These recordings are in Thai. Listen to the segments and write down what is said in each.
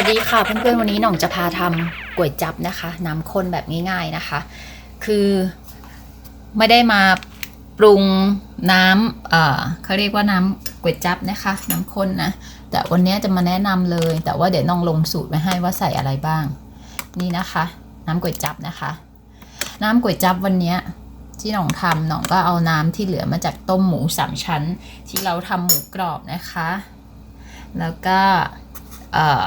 วัสดีค่ะเพื่อนๆวันนี้หน่องจะพาทำก๋วยจับนะคะ น้ำข้นแบบง่ายๆนะคะ คือไม่ได้มาปรุงน้ำเอ่อเขาเรียกว่าน้ำก๋วยจับนะคะ น้ำข้นนะแต่วันนี้จะมาแนะนำเลย แต่ว่าเดี๋ยวน้องลงสูตรไว้ให้ว่าใส่อะไรบ้าง นี่นะคะ น้ำก๋วยจับนะคะ น้ำก๋วยจับวันนี้ที่หน่องทำหน่องก็เอาน้ำที่เหลือมาจากต้มหมูสามชั้น ที่เราทำหมูกรอบนะคะ แล้วก็เอ่อ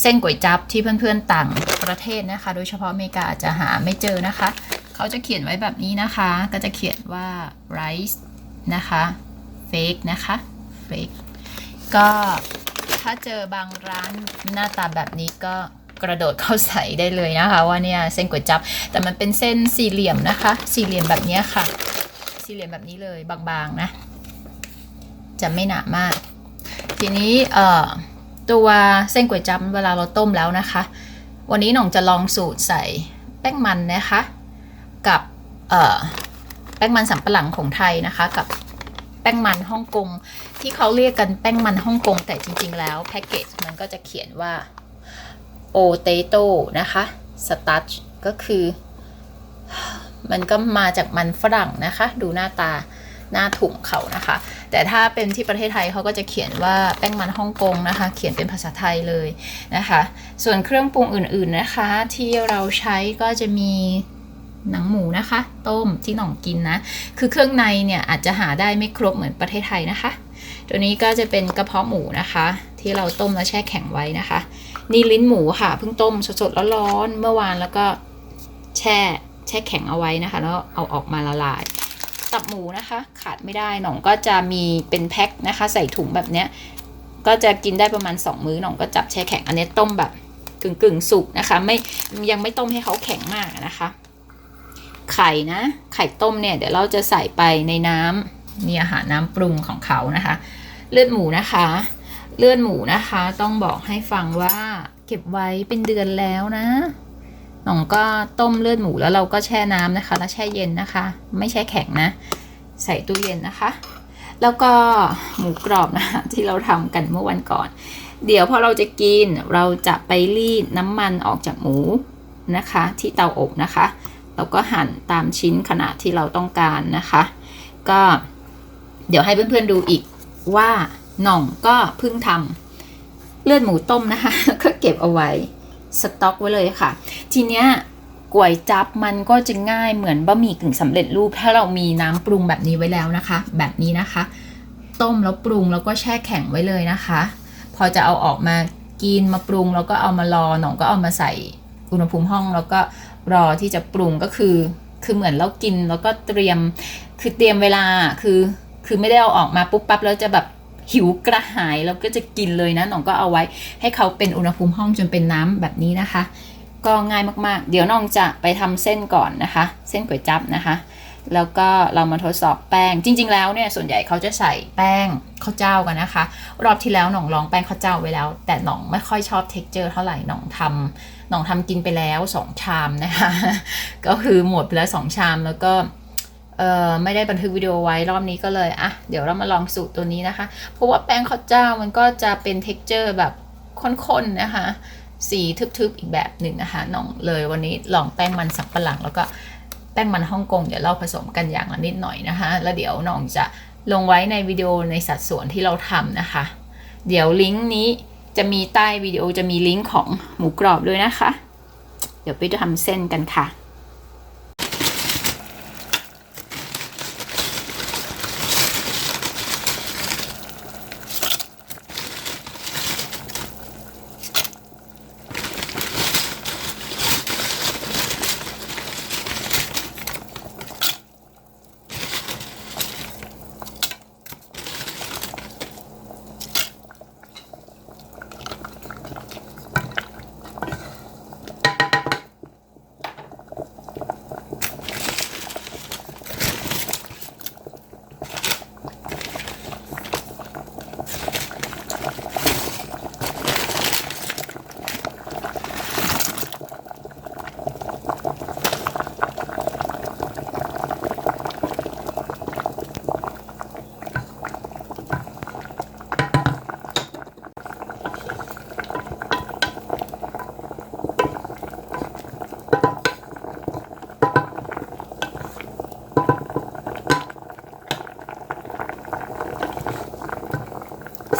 เส้นก๋วยจับที่เพื่อนๆต่างประเทศนะคะ โดยเฉพาะอเมริกาอาจจะหาไม่เจอนะคะ เขาจะเขียนไว้แบบนี้นะคะ ก็จะเขียนว่า rice นะคะ fake นะคะ fake ก็ถ้าเจอบางร้านหน้าตาแบบนี้ก็กระโดดเข้าใส่ได้เลยนะคะ ว่าเนี่ยเส้นก๋วยจับแต่มันเป็นเส้นสี่เหลี่ยมนะคะ สี่เหลี่ยมแบบนี้ค่ะ สี่เหลี่ยมแบบนี้เลยบางๆนะ จะไม่หนามาก ทีนี้เอ่อ ตัวเส้นก๋วยจั๊บเวลาเราต้มแล้วนะคะ วันนี้หน่องจะลองสูตรใส่แป้งมันนะคะ กับแป้งมันสำปะหลังของไทยนะคะ กับแป้งมันฮ่องกงที่เขาเรียกกันแป้งมันฮ่องกงแต่จริง ๆ แล้วแพ็กเกจมันก็จะเขียนว่าโอเตโต้นะคะสตัชก็คือ มันก็มาจากมันฝรั่งนะคะ ดูหน้าตา หน้าถุงเขานะคะ แต่ถ้าเป็นที่ประเทศไทยเขาก็จะเขียนว่าแป้งมันฮ่องกงนะคะ เขียนเป็นภาษาไทยเลยนะคะ ส่วนเครื่องปรุงอื่นๆนะคะ ที่เราใช้ก็จะมีหนังหมูนะคะ ต้มที่หน่องกินนะ คือเครื่องในเนี่ยอาจจะหาได้ไม่ครบเหมือนประเทศไทยนะคะ ตัวนี้ก็จะเป็นกระเพาะหมูนะคะ ที่เราต้มแล้วแช่แข็งไว้นะคะ นี่ลิ้นหมูค่ะเพิ่งต้มสดๆร้อนๆเมื่อวานแล้วก็แช่แช่แข็งเอาไว้นะคะ แล้วเอาออกมาละลาย ตับหมูนะคะ ขาดไม่ได้หน่องก็จะมีเป็นแพ็คนะคะ ใส่ถุงแบบเนี้ยก็จะกินได้ประมาณ 2 มื้อหน่องก็จับแช่แข็งอันนี้ต้มแบบกึ่งกึ่งสุกนะคะ ไม่ยังไม่ต้มให้เขาแข็งมากนะคะ ไข่นะ ไข่ต้มเนี่ย เดี๋ยวเราจะใส่ไปในน้ำนี่อาหารน้ำปรุงของเขานะคะ เลือดหมูนะคะ เลือดหมูนะคะ ต้องบอกให้ฟังว่าเก็บไว้เป็นเดือนแล้วนะ หน่องก็ต้มเลือดหมูแล้วเราก็แช่น้ำนะคะ แล้วแช่เย็นนะคะ ไม่แช่แข็งนะ ใส่ตู้เย็นนะคะ แล้วก็หมูกรอบนะคะที่เราทำกันเมื่อวันก่อน เดี๋ยวพอเราจะกินเราจะไปรีดน้ำมันออกจากหมูนะคะ ที่เตาอบนะคะแล้วก็หั่นตามชิ้นขนาดที่เราต้องการนะคะ ก็เดี๋ยวให้เพื่อนๆดูอีกว่าหน่องก็เพิ่งทำเลือดหมูต้มนะคะ ก็เก็บเอาไว้ สต็อกไว้เลยค่ะ ทีเนี้ยก๋วยจับมันก็จะง่ายเหมือนบะหมี่กึ่งสำเร็จรูป ถ้าเรามีน้ำปรุงแบบนี้ไว้แล้วนะคะ แบบนี้นะคะ ต้มแล้วปรุงแล้วก็แช่แข็งไว้เลยนะคะ พอจะเอาออกมากินมาปรุงแล้วก็เอามารอหนองก็เอามาใส่อุณหภูมิห้อง แล้วก็รอที่จะปรุงก็คือ คือเหมือนเรากินแล้วก็เตรียมคือเตรียมเวลาคือคือไม่ได้เอาออกมาปุ๊บปั๊บแล้วจะแบบ หิวกระหายแล้วก็จะกินเลยนะหนองก็เอาไว้ให้เขาเป็นอุณหภูมิห้องจนเป็นน้ำแบบนี้นะคะ ก็ง่ายมากๆ เดี๋ยวน้องจะไปทำเส้นก่อนนะคะ เส้นก๋วยจับนะคะ แล้วก็เรามาทดสอบแป้งจริง ๆ แล้วเนี่ยส่วนใหญ่เขาจะใส่แป้งข้าวเจ้ากันนะคะ รอบที่แล้วหน่องลองแป้งข้าวเจ้าไว้แล้ว แต่หน่องไม่ค่อยชอบเท็กเจอร์เท่าไหร่หน่องทำหน่องทำกินไปแล้วสองชามนะคะ ก็คือหมดไปแล้วสองชามแล้วก็ เออไม่ได้บันทึกวิดีโอไว้รอบนี้ก็เลย อะ เดี๋ยวเรามาลองสูตรตัวนี้นะคะ เพราะว่าแป้งข้าวเจ้ามันก็จะเป็นเท็กเจอร์แบบข้นๆนะคะ สีทึบๆอีกแบบหนึ่งนะคะน้องเลยวันนี้ลองแป้งมันสับปะหลัง แล้วก็แป้งมันฮ่องกงเดี๋ยวเราผสมกันอย่างละนิดหน่อยนะคะ แล้วเดี๋ยวน้องจะลงไว้ในวิดีโอในสัดส่วนที่เราทำนะคะ เดี๋ยวลิงก์นี้จะมีใต้วิดีโอจะมีลิงก์ของหมูกรอบด้วยนะคะ เดี๋ยวไปทำเส้นกันค่ะ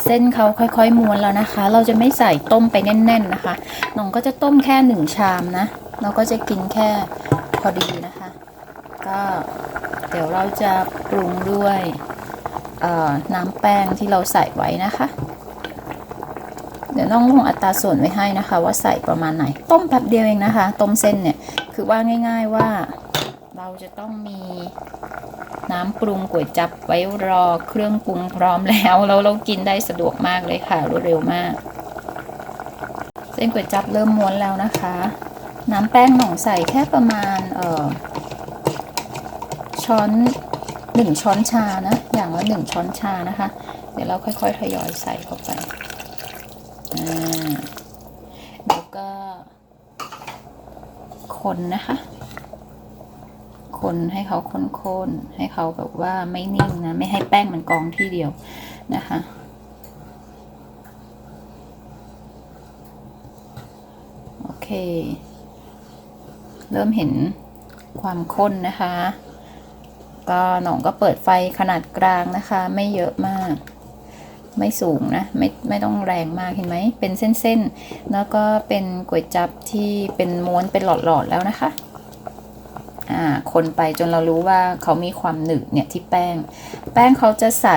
น ส้นเขาค่อยๆม้วนแล้วนะคะ เราจะไม่ใส่ต้มไปแน่น ๆนะคะน้องก็จะต้มแค่หนึ่งชามนะ เราก็จะกินแค่พอดีนะคะ ก็เดี๋ยวเราจะปรุงด้วยน้ำแป้งที่เราใส่ไว้นะคะ เดี๋ยวน้องลงอัตราส่วนไว้ให้นะคะ ว่าใส่ประมาณไหน ต้มแป๊บเดียวเองนะคะ ต้มเส้นเนี่ย คือว่าง่าย ๆว่าเราจะต้องมี น้ำปรุงก๋วยจับไว้รอเครื่องปรุงพร้อมแล้วแล้วเรากินได้สะดวกมากเลยค่ะรวดเร็วมาก เส้นก๋วยจับเริ่มม้วนแล้วนะคะ น้ำแป้งหน่องใส่แค่ประมาณเอ่อช้อนหนึ่งช้อนชานะ อย่างละหนึ่งช้อนชานะคะ เดี๋ยวเราค่อยๆทยอยใส่เข้าไปอ่าแล้วก็คนนะคะ คนให้เขาค้นๆ ให้เขาแบบว่าไม่นิ่งนะ ไม่ให้แป้งมันกองที่เดียวนะคะโอเค เริ่มเห็นความข้นนะคะ ก็หนองก็เปิดไฟขนาดกลางนะคะ ไม่เยอะมาก ไม่สูงนะ ไม่ไม่ต้องแรงมากเห็นไหม เป็นเส้นๆ แล้วก็เป็นก๋วยจับที่เป็นม้วนเป็นหลอดๆแล้วนะคะ คนไปจนเรารู้ว่าเขามีความหนึบเนี่ยที่แป้ง แป้งเขาจะใส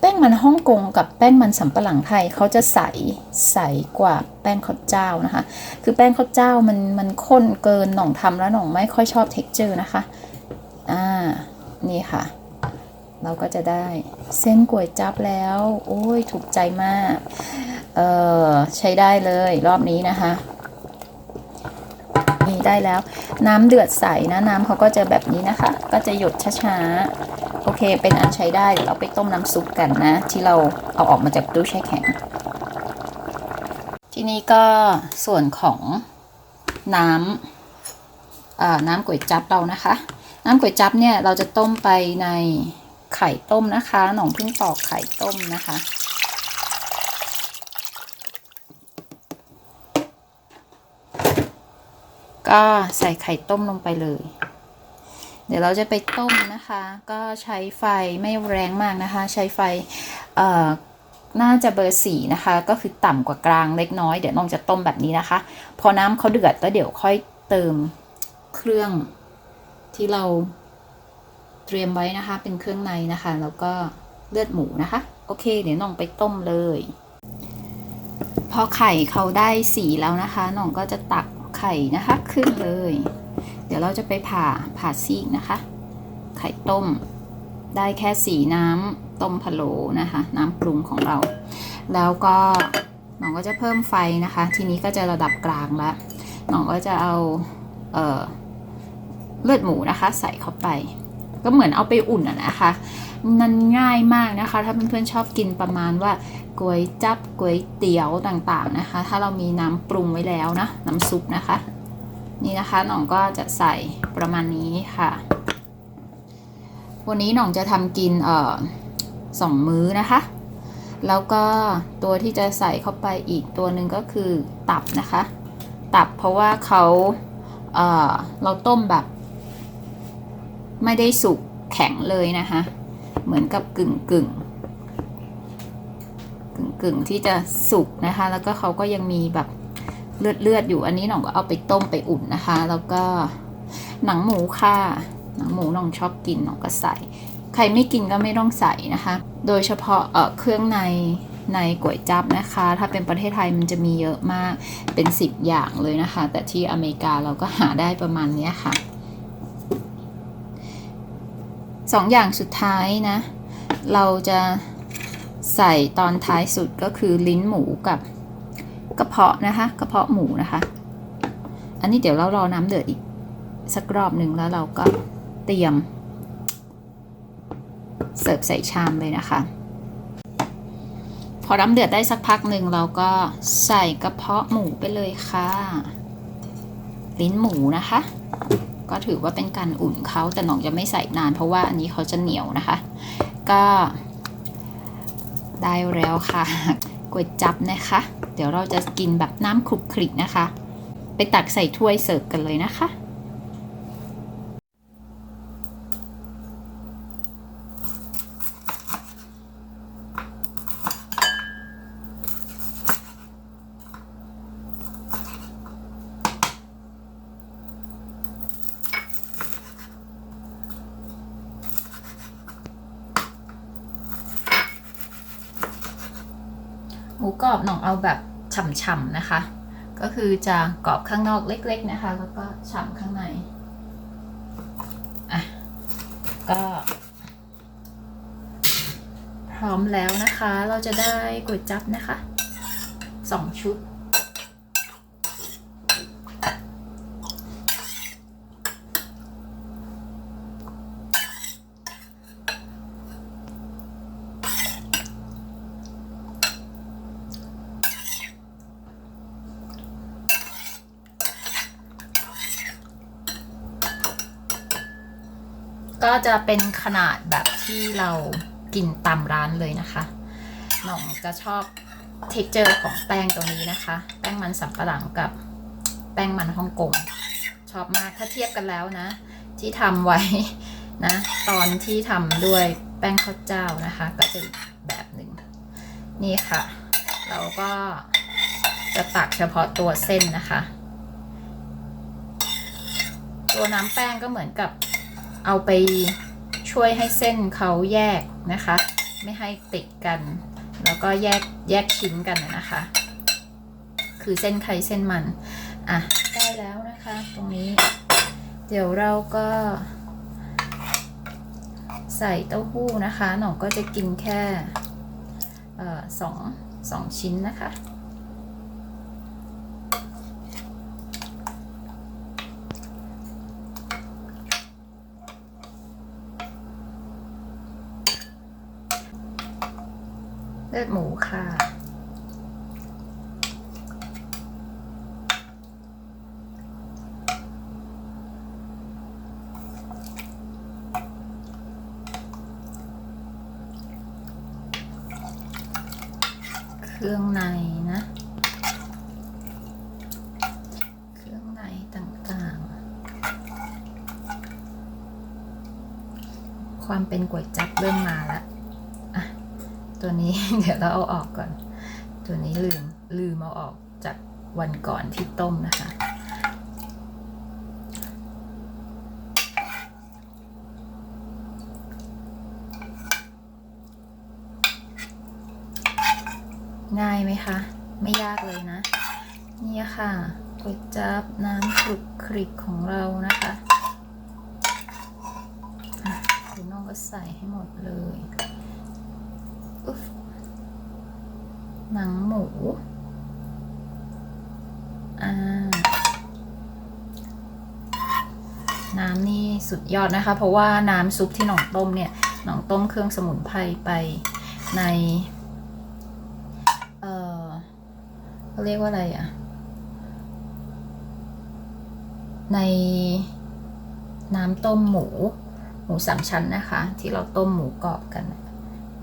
แป้งมันฮ่องกงกับแป้งมันสำปะหลังไทยเขาจะใสใสกว่าแป้งข้าวเจ้านะคะ คือแป้งข้าวเจ้ามันมันข้นเกินหน่องทำแล้วหน่องไม่ค่อยชอบเท็กเจอร์นะคะ อ่า นี่ค่ะ เราก็จะได้เส้นก๋วยจับแล้ว โอ้ยถูกใจมาก เออใช้ได้เลยรอบนี้นะคะ นี่ได้แล้ว น้ำเดือดใสนะน้ำเขาก็จะแบบนี้นะคะ ก็จะหยดช้าๆ โอเค เป็นอันใช้ได้เดี๋ยวเราไปต้มน้ำซุปกันนะ ที่เราเอาออกมาจากตู้แช่แข็ง ทีนี้ก็ส่วนของน้ำอ่าน้ำก๋วยจั๊บเรานะคะ น้ำก๋วยจั๊บเนี่ยเราจะต้มไปในไข่ต้มนะคะ หน่องพิ่งปอกไข่ต้มนะคะ ก็ใส่ไข่ต้มลงไปเลย เดี๋ยวเราจะไปต้มนะคะ ก็ใช้ไฟไม่แรงมากนะคะ ใช้ไฟเอ่อน่าจะเบอร์สี่นะคะ ก็คือต่ำกว่ากลางเล็กน้อย เดี๋ยวน้องจะต้มแบบนี้นะคะ พอน้ำเขาเดือดแล้วเดี๋ยวค่อยเติมเครื่องที่เราเตรียมไว้นะคะ เป็นเครื่องในนะคะ แล้วก็เลือดหมูนะคะ โอเค เดี๋ยวน้องไปต้มเลย พอไข่เขาได้สีแล้วนะคะน้องก็จะตัก ไข่นะคะขึ้นเลย เดี๋ยวเราจะไปผ่าผ่าซีกนะคะ ไข่ต้ม ได้แค่สีน้ำต้มพะโล้นะคะ น้ำปรุงของเรา แล้วก็หนองก็จะเพิ่มไฟนะคะ ทีนี้ก็จะระดับกลางแล้วน้องก็จะเอาเออเลือดหมูนะคะ ใส่เข้าไป ก็เหมือนเอาไปอุ่นอะนะคะ มันง่ายมากนะคะ ถ้าเพื่อนๆชอบกินประมาณว่าก๋วยจับก๋วยเตี๋ยวต่างๆนะคะ ถ้าเรามีน้ำปรุงไว้แล้วนะน้ำซุปนะคะ นี่นะคะหน่องก็จะใส่ประมาณนี้ค่ะ วันนี้หน่องจะทำกินเอ่อสองมื้อนะคะ แล้วก็ตัวที่จะใส่เข้าไปอีกตัวหนึ่งก็คือตับนะคะ ตับเพราะว่าเขาเอ่อเราต้มแบบ ไม่ได้สุกแข็งเลยนะคะ เหมือนกับกึ่งกึ่งกึ่งกึ่งที่จะสุกนะคะ แล้วก็เขาก็ยังมีแบบเลือดเลือดอยู่อันนี้หน่องก็เอาไปต้มไปอุ่นนะคะ แล้วก็หนังหมูค่ะ หนังหมูหน่องชอบกินหน่องก็ใส่ ใครไม่กินก็ไม่ต้องใส่นะคะ โดยเฉพาะเเครื่องในในก๋วยจับนะคะ ถ้าเป็นประเทศไทยมันจะมีเยอะมากเป็น 10 อย่างเลยนะคะ แต่ที่อเมริกาเราก็หาได้ประมาณนี้ค่ะ สองอย่างสุดท้ายนะ เราจะใส่ตอนท้ายสุดก็คือลิ้นหมูกับกระเพาะนะคะกระเพาะหมูนะคะ อันนี้เดี๋ยวเรารอน้ำเดือดอีกสักรอบหนึ่งแล้วเราก็เตรียม เสิร์ฟใส่ชามเลยนะคะ พอน้ำเดือดได้สักพักหนึ่งเราก็ใส่กระเพาะหมูไปเลยค่ะ ลิ้นหมูนะคะ ก็ถือว่าเป็นการอุ่นเขาแต่หนองจะไม่ใส่นาน เพราะว่าอันนี้เขาจะเหนียวนะคะ ก็ได้แล้วค่ะก๋วยจับนะคะ เดี๋ยวเราจะกินแบบน้ำคลุกคลิกนะคะ ไปตักใส่ถ้วยเสิร์ฟกันเลยนะคะ หมูกรอบหน่องเอาแบบฉ่ำๆนะคะ ก็คือจะกรอบข้างนอกเล็ก ๆนะคะ แล้วก็ฉ่ำข้างในอะก็ พร้อมแล้วนะคะ เราจะได้ก๋วยจั๊บนะคะสองชุด ก็จะเป็นขนาดแบบที่เรากินตามร้านเลยนะคะหน่องจะชอบเท็กเจอร์ของแป้งตัวนี้นะคะ แป้งมันสำปะหลังกับแป้งมันฮ่องกงชอบมากถ้าเทียบกันแล้วนะ ที่ทำไว้นะ ตอนที่ทำด้วยแป้งข้าวเจ้านะคะ ก็จะแบบหนึ่งนี่ค่ะ เราก็จะตักเฉพาะตัวเส้นนะคะ ตัวน้ำแป้งก็เหมือนกับ เอาไปช่วยให้เส้นเขาแยกนะคะ ไม่ให้ติดกัน แล้วก็แยกแยกชิ้นกันนะคะ คือเส้นใครเส้นมันอะได้แล้วนะคะ ตรงนี้ เดี๋ยวเราก็ ใส่เต้าหู้นะคะ หน่องก็จะกินแค่สองสองชิ้นนะคะ เลือดหมูค่ะ เครื่องในนะ เครื่องในต่างๆ ความเป็นก๋วยจั๊บเริ่มมาแล้วอะตัวนี้เดี๋ยวเราเอาออกก่อน ตัวนี้ลืมลืมเอาออกจากวันก่อนที่ต้มนะคะ ง่าย ไหมคะ ไม่ยากเลยนะ นี่ค่ะก๋วยจั๊บน้ำคลุกคลิกของเรานะคะคุณน้องก็ใส่ให้หมดเลยอุ๊บหนังหมู อ่า น้ำนี่สุดยอดนะคะ เพราะว่าน้ำซุปที่หน่องต้มเนี่ย หน่องต้มเครื่องสมุนไพรไปใน เออ เขาเรียกว่าอะไรอะในน้ำต้มหมู หมูสามชั้นนะคะ ที่เราต้มหมูกรอบกัน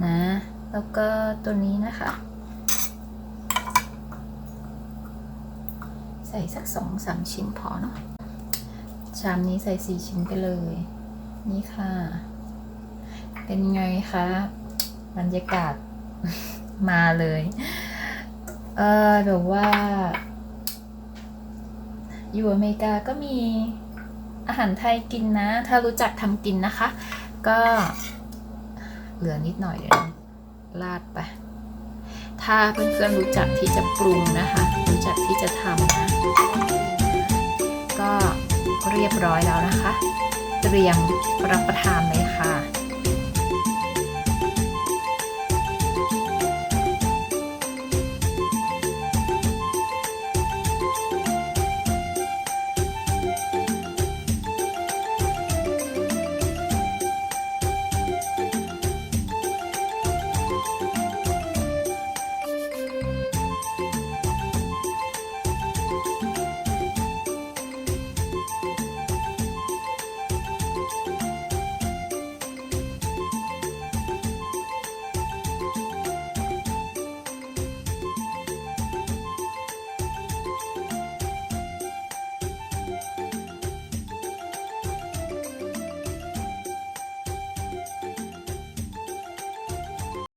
นะ แล้วก็ตัวนี้นะคะ ใส่สักสองสามชิ้นพอเนาะชามนี้ใส่สี่ชิ้นไปเลย นี่ค่ะ เป็นไงคะบรรยากาศมาเลย เออแบบว่า อยู่อเมริกาก็มีอาหารไทยกินนะ ถ้ารู้จักทำกินนะคะ ก็เหลือนิดหน่อยเดี๋ยวลาดไป ถ้าเพื่อนๆรู้จักที่จะปรุงนะคะ รู้จักที่จะทำนะ ก็เรียบร้อยแล้วนะคะ เตรียมรับประทานเลยค่ะ